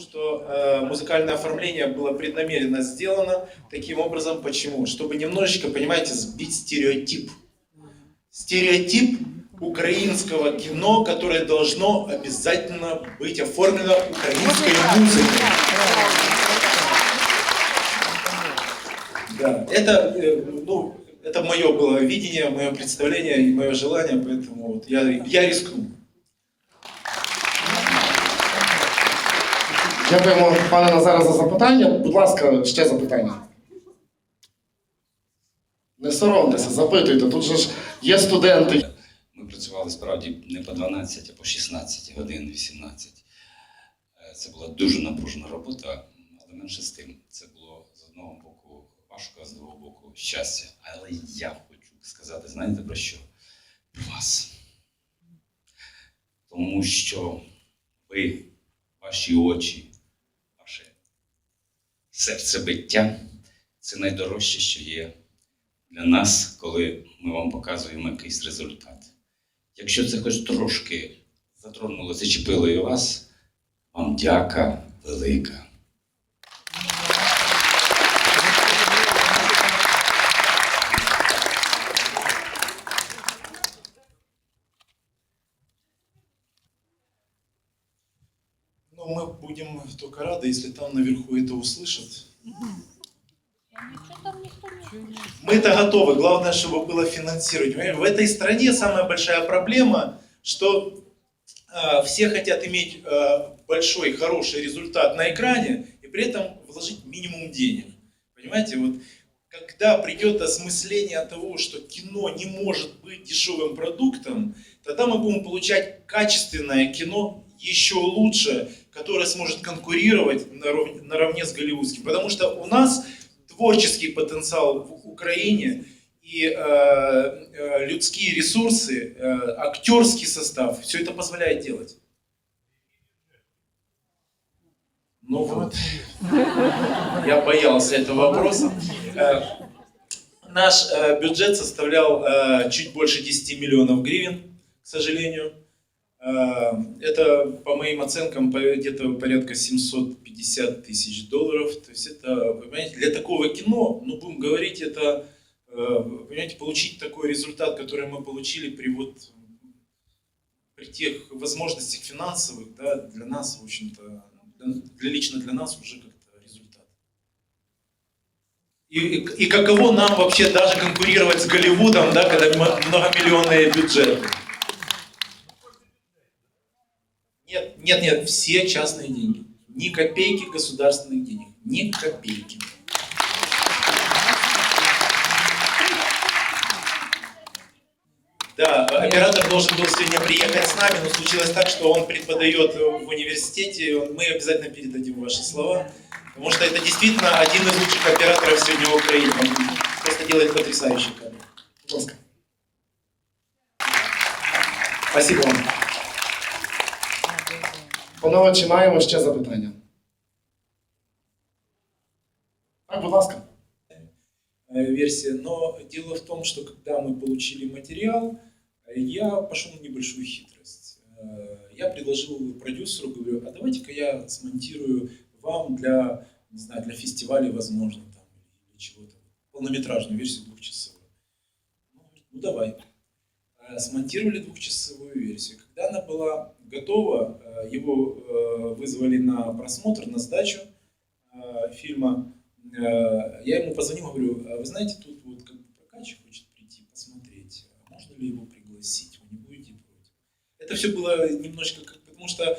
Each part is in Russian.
что э, музыкальное оформление было преднамеренно сделано таким образом. Почему? Чтобы немножечко, понимаете, сбить стереотип. Стереотип украинского кино, которое должно обязательно быть оформлено украинской музыкой. Да, это, э, ну, это мое было видение, мое представление и мое желание, поэтому вот я, я рискну. Дякуємо, пане Назаре, за запитання. Будь ласка, ще запитання. Не соромтеся, запитуйте. Тут же ж є студенти. Ми працювали справді не по 12, а по 16 годин, 18. Е, Це була дуже напружена робота, але менше з тим. Це було з одного боку важко, а з другого боку щастя. Але я хочу сказати, знаєте про що? Про вас. Тому що ви, ваші очі, серцебиття це найдорожче, що є для нас, коли ми вам показуємо якийсь результат. Якщо це хоч трошки затронуло, зачепило і вас, вам дяка велика. Будем только рады, если там наверху это услышат. Слышит. Мы-то готовы, главное, чтобы было финансирование. Понимаете, В этой стране самая большая проблема, что э, все хотят иметь э, большой, хороший результат на экране и при этом вложить минимум денег. Понимаете, вот когда придет осмысление того, что кино не может быть дешевым продуктом, тогда мы будем получать качественное кино еще лучше, которое сможет конкурировать наров- наравне с голливудским. Потому что у нас творческий потенциал в Украине и э, э, людские ресурсы, э, актерский состав, все это позволяет делать. Ну вот, я боялся этого вопроса. Э, Наш э, бюджет составлял э, чуть больше 10 миллионов гривен, к сожалению. Э, Это, по моим оценкам, где-то порядка 750 тысяч долларов. То есть это, понимаете, для такого кино, ну, будем говорить, это, э, понимаете, получить такой результат, который мы получили при вот при тех возможностях финансовых, да, для нас, в общем-то, для, лично для нас уже как-то результат. И, и, и каково нам вообще даже конкурировать с Голливудом, да, когда многомиллионные бюджеты? Нет, нет, все частные деньги. Ни копейки государственных денег. Ни копейки. Да, оператор должен был сегодня приехать с нами, но случилось так, что он преподает в университете. Мы обязательно передадим ваши слова, потому что это действительно один из лучших операторов сегодня в Украине. Он просто делает потрясающий кадр. Будь ласка. Спасибо вам. Панове, чи маємо ще запитання? Так, будь ласка. версия. Но дело в том, что когда мы получили материал, э, я пошел на небольшую хитрость. Э, Я предложил продюсеру, говорю, а давайте-ка я смонтирую вам для, не знаю, для фестиваля, возможно, там, или чего-то, полнометражную версию двухчасовую. Ну давай. Э, Смонтировали двухчасовую версию. Когда она была готова, э, его э, вызвали на просмотр, на сдачу фильма. Я ему позвонил, говорю, «А вы знаете, тут вот как бы прокачик хочет прийти посмотреть, можно ли его пригласить, вы не будете против? Это все было немножко как, потому что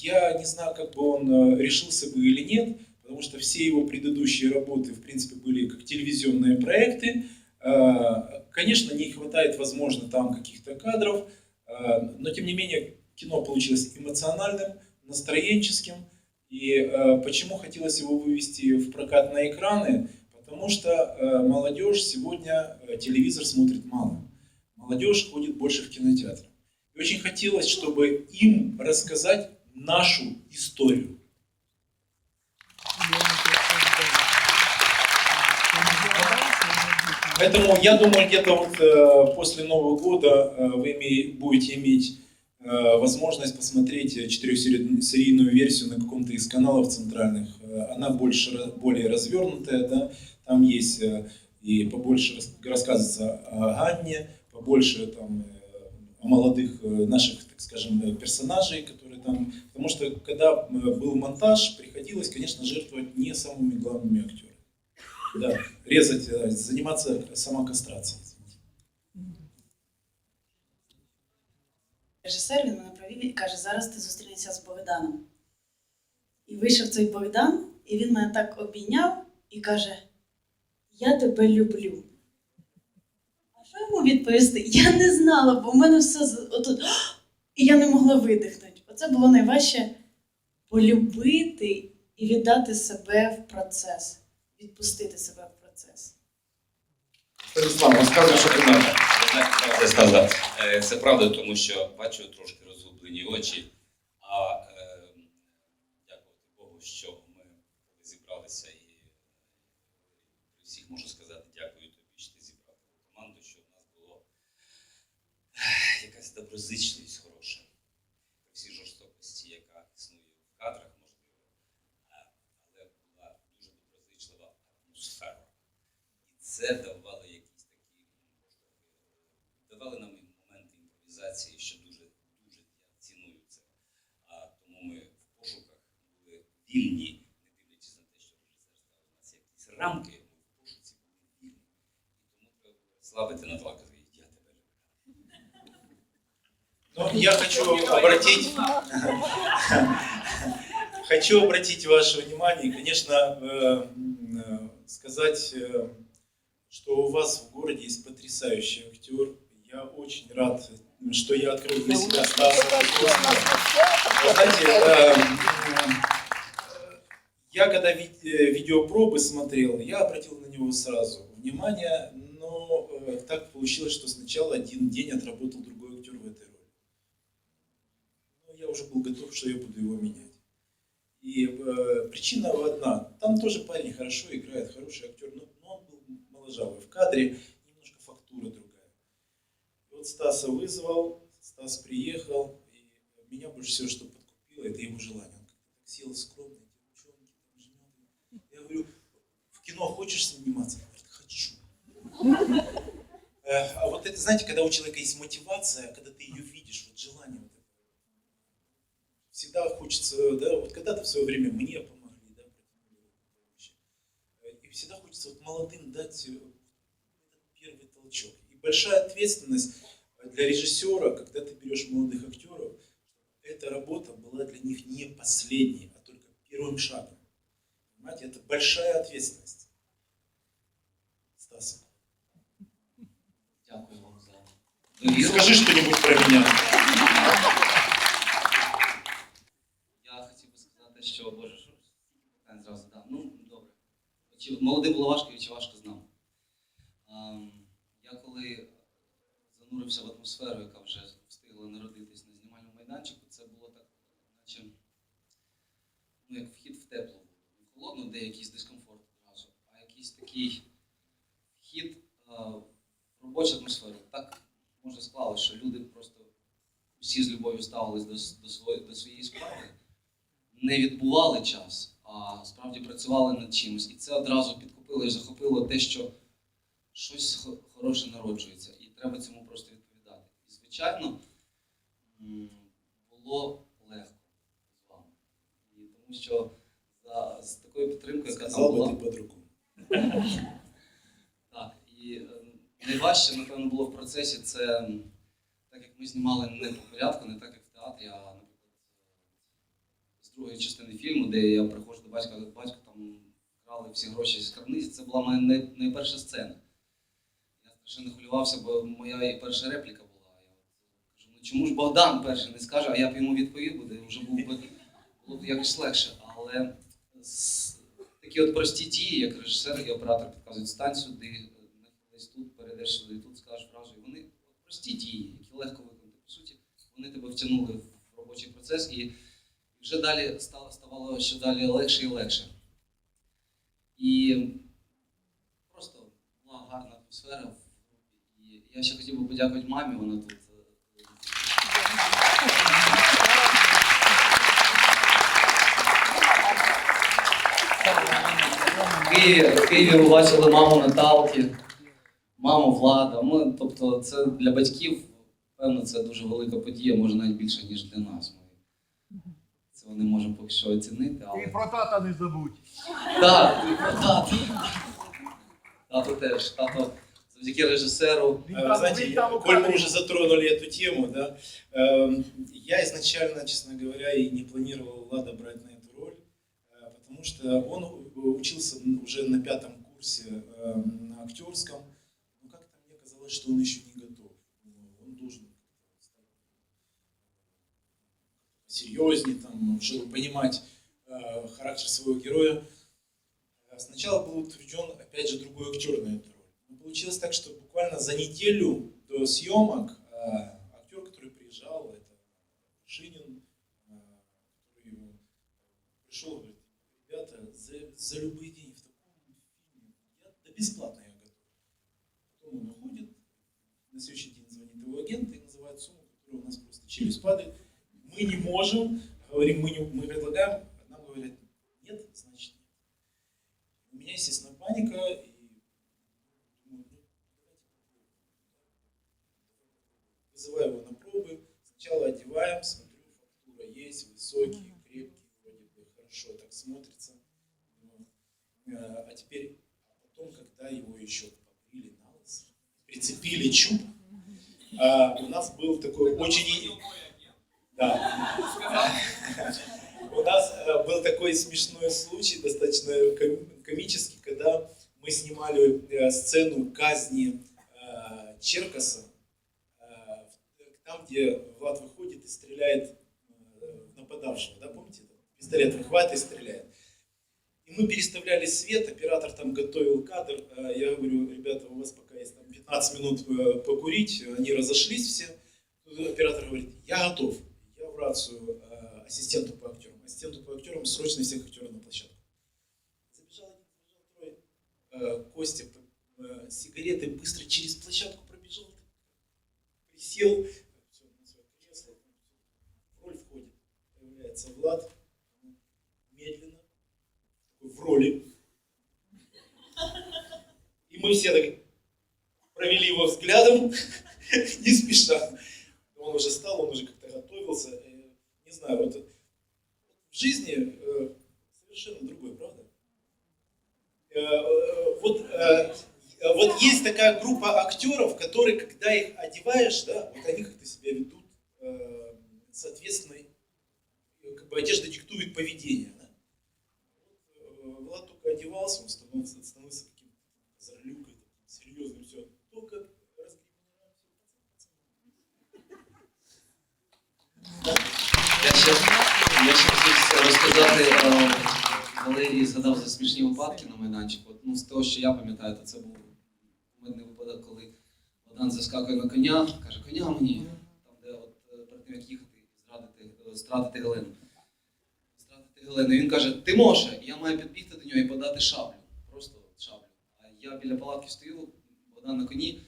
я не знаю, как бы он решился бы или нет, потому что все его предыдущие работы, в принципе, были как телевизионные проекты. Э, Конечно, не хватает, возможно, там каких-то кадров, э, но тем не менее кино получилось эмоциональным, настроенческим. И э, почему хотелось его вывести в прокат на экраны? Потому что молодежь сегодня телевизор смотрит мало. Молодежь ходит больше в кинотеатр. И очень хотелось, чтобы им рассказать нашу историю. Поэтому я думаю, где-то вот э, после Нового года э, вы будете иметь э, возможность посмотреть четырехсерийную версию на каком-то из каналов центральных. Она больше, более развернутая, да, там есть и побольше рас- рассказывается о Ганне, побольше там о молодых наших, так скажем, персонажей, которые там... Потому что когда был монтаж, приходилось, конечно, жертвовать не самыми главными актерами. Да, резать, э, заниматься самокастрацией. Режисер він мене провів і каже, зараз ти зустрінешся з Богданом. І вийшов цей Богдан, і він мене так обійняв і каже: Я тебе люблю. А що йому відповісти? Я не знала, бо в мене все отут. І я не могла видихнути. Оце було найважче полюбити і віддати себе в процес, відпустити себе в процес. Станіслав, розказуй, що ти знаєш. Це правда. Е, Це правда, тому що бачу трошки розгублені очі. А е, дякувати Богу, що ми зібралися і всіх можу сказати дякую тобі, що ти зібрав команду, що в нас було якась доброзичливість це давало якісь такі давали нам і моменти імпровізації, що дуже дуже я ціную це. А тому ми в пошуках були вільні, не дивлячись на те, що режисер ставив у нас якісь рамки, ми в пошуці були вільні. І тому треба було слабити на два казати, я тебе люблю. Но Ну, я хочу обратить, хочу обратить ваше внимание, конечно, э, м, э, сказать, э, что у вас в городе есть потрясающий актер. Я очень рад, что я открыл для себя Стаса. Знаете, э, м, я когда э, видеопробы смотрел, я обратил на него сразу внимание, но э, так получилось, что сначала один день отработал другой актер в этой роли. Но я уже был готов, что я буду его менять. И э, причина одна. Там тоже парень хорошо играет, хороший актер, но, моложавый. В кадре немножко фактура другая. Вот Стаса вызвал, Стас приехал, и меня больше всего, что подкупило, это его желание. Он так сел скромно, девчонки, там. Я говорю, в кино хочешь сниматься? Он говорит, хочу. Э, А вот это, знаете, когда у человека есть мотивация, когда ты ее видишь, вот желание. Всегда хочется, да, вот когда-то в свое время мне помогли, да, протянули руку помощи. Э, И всегда хочется вот молодым дать э, этот первый толчок. И большая ответственность для режиссера, когда ты берешь молодых актеров, эта работа была для них не последней, а только первым шагом. Понимаете, это большая ответственность. Стас, Дякую вам за скажи что-нибудь про меня. Молодим було важко, і чи важко з нами. Я коли занурився в атмосферу, яка вже встигла народитись на знімальному майданчику, це було так, наче ну, як вхід в теплу. Не в холодну, де якийсь дискомфорт одразу, а якийсь такий вхід в робочу атмосферу. Так може склалося, що люди просто всі з любов'ю ставились до, до, своєї, до своєї справи, не відбували час, а справді працювали над чимось. І це одразу підкупило і захопило те, що щось хороше народжується, і треба цьому просто відповідати. І, звичайно, було легко з вами. І тому що за, з такою підтримкою, яка там була. Так, і е, найважче, напевно, було в процесі це так як ми знімали не по порядку, не так як в театрі, а, другої частини фільму, де я приходжу до батька, батько там крали всі гроші зі скарбниці, це була моя най- найперша сцена. Я страшенно хвилювався, бо моя перша репліка була. Я кажу, ну чому ж Богдан перший не скаже, а я б йому відповів, буде вже був би було б якось легше. Але такі от прості дії, як режисер і оператор підказують стань сюди, десь тут, перейдеш сюди, тут скажеш фразу. І вони прості дії, які легко виконати. По суті, вони тебе втягнули в робочий процес, і вже далі ставало ще далі легше і легше. І просто була гарна атмосфера. І я ще хотів би подякувати мамі, вона тут. Е, в Києві побачили маму Наталки, маму Влада. Ми, Тобто, це для батьків, певно, це дуже велика подія, може навіть більше, ніж для нас. Ми цього не можемо поки що оцінити. Але... І про тата не забудь. Так, і про тато. Тато теж. Тато завдяки режисеру. Він Э, там- Знаете, він там у коль мы кадрі. уже затронули эту тему, да, эм, я изначально, честно говоря, и не планировал Влада брать на эту роль, э, потому что он у- учился уже на пятом курсе эм, на актерском, но как-то мне казалось, что он еще не готов. Серьезнее, там, чтобы понимать э, характер своего героя. Э, Сначала был утвержден, опять же, другой актер на эту роль. Но получилось так, что буквально за неделю до съемок э, актер, который приезжал, это Шинин, э, который пришел, говорит, ребята, за, за любые деньги в таком фильме, я, да бесплатно я готов. Потом он уходит, на следующий день звонит его агент и называет сумму, которая у нас просто челюсть падает. Мы не можем, говорим, мы, не, мы предлагаем, а нам говорят, нет, значит нет. У меня, естественно, паника, и думаю, ну. Вызываю его на пробы, сначала одеваем, смотрю, фактура есть, высокий, крепкий, вроде бы хорошо так смотрится. Вот. Э, А теперь, а потом, когда его еще побрили на лысо, прицепили чуб, а, у нас был такой очень... Да. У нас э, был такой смешной случай, достаточно ком- комический, когда мы снимали э, сцену казни э, Черкаса, там, где Влад выходит и стреляет нападавшего, да, помните? Пистолет выхватывает и стреляет. И мы переставляли свет, оператор там готовил кадр. Я говорю, ребята, у вас пока есть там 15 минут покурить, они разошлись все. Оператор говорит, я готов. Рацию э, ассистенту по актерам. Ассистенту по актерам срочно всех актеров на площадку. Забежал один, забежал трое. Э, Костя э, сигареты быстро через площадку пробежал. Присел. Всё, на своё кресло. Роль входит. Появляется Влад. Медленно. В роли. И мы все так провели его взглядом, не спеша. Он уже стал, он уже как-то готовился. Э, Не знаю, вот в жизни э, совершенно другой, правда? Э, э, Вот, э, э, вот есть такая группа актеров, которые, когда их одеваешь, да, вот они как-то себя ведут, э, соответственно, э, как бы одежда диктует поведение. Да? Э, Влад только одевался, он становился, становился таким озорлюкой, таким серьезным, все. Только ще хотів розказати, е, Валерій згадав за смішні випадки на майданчику. Ну, з того, що я пам'ятаю, то це був кумедний випадок, коли Богдан заскакує на коня, каже, коня мені, там, де от е, перед тим, як їхати, зрадити, е, стратити Гелену. Стратити Гелену. І він каже, ти може, я маю підбігти до нього і подати шаблю. Просто шаблю. А я біля палатки стою, Богдан на коні,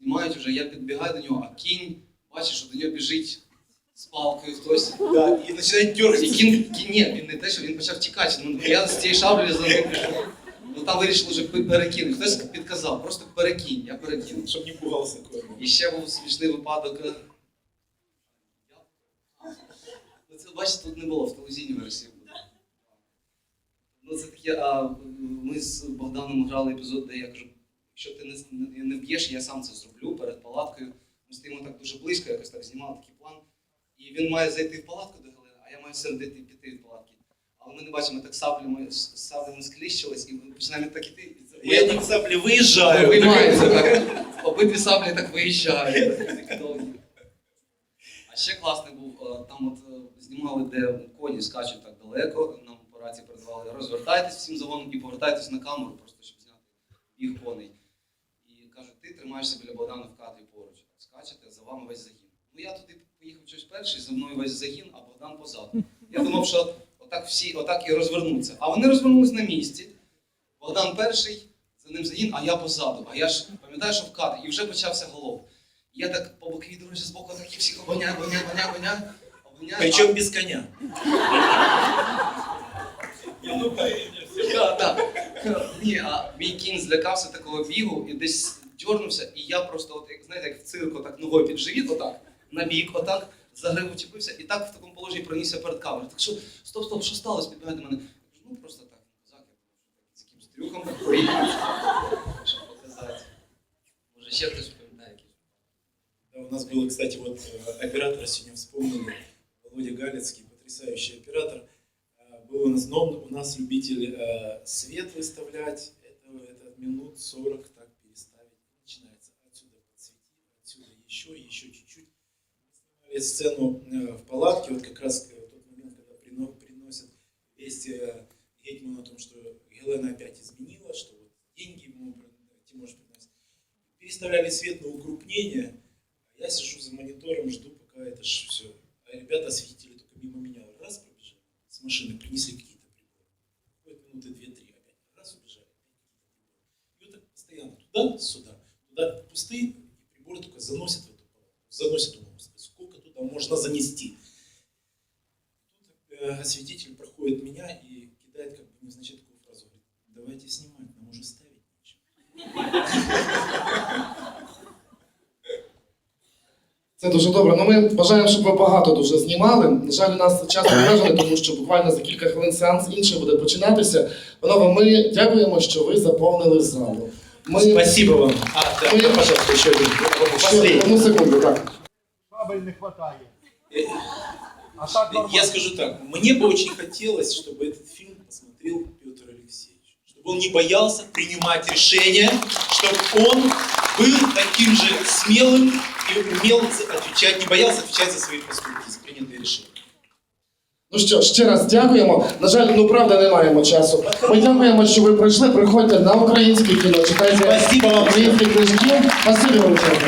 знімають вже, я підбігаю до нього, а кінь, бачиш, що до нього біжить з палкою хтось. Да, и начинает дергать. І кін, кін, ні, він не те, що він почав тікати. Ну, я з цієї шаблі за ним пішов. Ну там вирішили вже перекинути. Хтось підказав, просто перекинь, я перекинув. Чтобы не пугался конь. І ще був смішний випадок. Ну, це бачите, тут не було в телевізійній версії. Ну, це таке, а ми з Богданом грали епізод, де я кажу, якщо ти не, не, вб'єш, я сам це зроблю перед палаткою. Ми стоїмо так дуже близько, якось так знімали план. І він має зайти в палатку до Галини, а я маю сердити піти від палатки. Але ми не бачимо, так саблями, саблями скліщились, і ми починаємо так іти. Я не сапли выезжаю. Виймається так. Обидві саблі так виїжджають. А ще класний був, е, там от е, знімали, де коні скачуть так далеко, нам по рації передавали, розвертайтесь всім завоном і повертайтесь на камеру, просто щоб зняти їх коней. І кажуть, ти тримаєшся біля Богдана в кадрі поруч, скачете, за вами весь загін. Ну я туди поїхав щось перший, за мною весь загін, а Богдан позаду. Я думав, що отак всі отак і розвернуться. А вони розвернулись на місці. Богдан перший, за ним загін, а я позаду. А я ж пам'ятаю, що в кадрі, і вже почався голов. Я так по боковій дорозі збоку так і всіх обоняю, обоняю, обоняю, обоняю, обоняю. Причем без коня. А, Ні, а мій кінь злякався такого бігу і десь дьорнувся, і я просто, от, як, знаєте, як в цирку, так ногою під живіт, отак, на бік, отак, за гриву чепився, і так в такому положенні пронісся перед камерою. Так що, стоп, стоп, що сталося? Підбігає до мене. Я кажу, ну просто так, козак, я з якимсь трюком так приїхав, щоб показати. Може, ще хтось пам'ятає якийсь. Да, У нас был, кстати, вот э, оператор сегодня вспомнили, Володя Галицкий, потрясающий оператор. А, Был у нас, но он у нас любитель э, свет выставлять, это, это минут 40 так переставить. Начинается отсюда подсвети, отсюда еще, еще чуть-чуть. Снимали сцену э, в палатке, вот как раз э, тот момент, когда прино- приносят весть э, Гетману о том, что Гелена опять изменила, что вот деньги ему Тимош приносит. Переставляли свет на укрупнение, а я сижу за монитором, жду, пока это ж все. А ребята, осветители только мимо меня раз пробежали, с машины принесли какие-то приборы. Проходит минуты две-три опять. Раз убежали. И вот так постоянно туда-сюда. Туда пустые, и приборы только заносят в эту палату. Заносят, думаю, «Господи, можно занести. Тут э, осветитель проходит меня и кидает как бы невзначай такую фразу. Говорит, давайте снимать, нам уже ставить нечего. Це дуже добре. Ну, ми бажаємо, щоб ви багато дуже знімали. На жаль, у нас час обмежений, тому що буквально за кілька хвилин сеанс інший буде починатися. Панове, ми дякуємо, що ви заповнили залу. Ми Спасибо вам. А, да, я- пожалуйста, еще один. одну секунду, так. Шабель не хватає. Э, А так нормально. Я скажу так, мне бы очень хотелось, чтобы этот фильм посмотрел Петр Алексеевич. Чтобы он не боялся принимать решения, чтобы он был таким же смелым и умел отвечать, не боялся отвечать за свои поступки, за принятые решения. Ну що, ще раз дякуємо. На жаль, ну правда, не маємо часу. Ми дякуємо, що ви прийшли. Приходьте на українське кіно. Читайте Спасибо вам. українські книжки. Василь Волоченко.